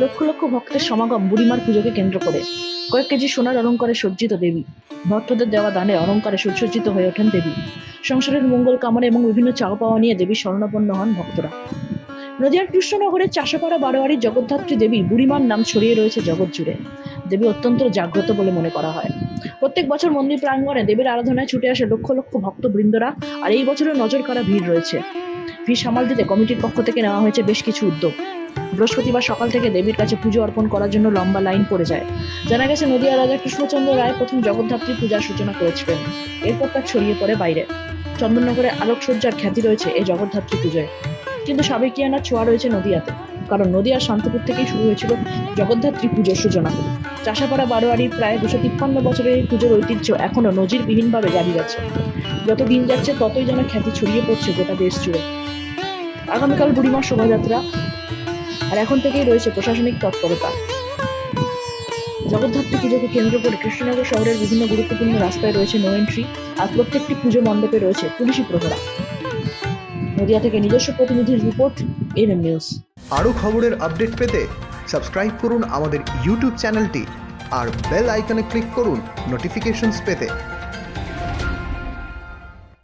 লক্ষ লক্ষ ভক্তের সমাগম বুড়িমার পুজোকে কেন্দ্র করে। কয়েক কেজি সোনার অলঙ্কারে সজ্জিত দেবী। ভক্তদের দেওয়া দানে অলঙ্কারে সুসজ্জিত হয়ে ওঠেন দেবী। সংসারের মঙ্গল কামনা এবং বিভিন্ন চাও পাওয়া নিয়ে দেবী শরণাপন্ন হন ভক্তরা। নদিয়ার কৃষ্ণনগরের চাষাপাড়া বারোয়ারি জগদ্ধাত্রী দেবী বুড়িমার নাম ছড়িয়ে রয়েছে জগৎ জুড়ে। দেবী অত্যন্ত জাগ্রত বলে মনে করা হয়। প্রত্যেক বছর মন্দির প্রাঙ্গণে দেবীর আরাধনায় ছুটে আসে লক্ষ লক্ষ ভক্তবৃন্দরা আর এই বছরও নজর কাড়া ভিড় রয়েছে। ভিড় সামাল দিতে কমিটির পক্ষ থেকে নেওয়া হয়েছে বেশ কিছু উদ্যোগ। বৃহস্পতিবার সকাল থেকে দেবীর কাছে পুজো অর্পণ করার জন্য লম্বা লাইন পড়ে যায়। জানা গেছে নদিয়া রাজা কৃষ্ণচন্দ্র রায় প্রথম জগদ্ধাত্রী পূজার সূচনা করেছিলেন। এরপর তা ছড়িয়ে পড়ে বাইরে। চন্দননগরে আলোকসজ্জার খ্যাতি রয়েছে এই জগদ্ধাত্রী পুজোয়। কিন্তু সাবেকিয়ানার ছোঁয়া রয়েছে নদিয়াতে, কারণ নদিয়ার শান্তিপুর থেকেই শুরু হয়েছিল জগদ্ধাত্রী পুজোর সূচনা। চাষাপাড়া বারোয়ারি প্রায় দুশো তিপ্পান্ন বছরের এই পুজোর ঐতিহ্য এখনও নজিরবিহীনভাবে জারি আছে। যত দিন যাচ্ছে, ততই যেন খ্যাতি ছড়িয়ে পড়ছে গোটা দেশ জুড়ে। আগামীকাল বুড়িমার শোভাযাত্রা। আর এখন থেকেই রয়েছে প্রশাসনিক তৎপরতা। জগদ্ধাত্রী পুজোকে কেন্দ্র করে কৃষ্ণনগর শহরের বিভিন্ন গুরুত্বপূর্ণ রাস্তায় রয়েছে নো এন্ট্রি আর প্রত্যেকটি পুজো মণ্ডপে রয়েছে পুলিশি প্রহরা। নদিয়া থেকে নিজস্ব প্রতিনিধির রিপোর্ট এনএম নিউজ আরও খবরের আপডেট পেতে সাবস্ক্রাইব করুন আমাদের ইউটিউব চ্যানেলটি, আর বেল আইকনে ক্লিক করুন নোটিফিকেশনস পেতে।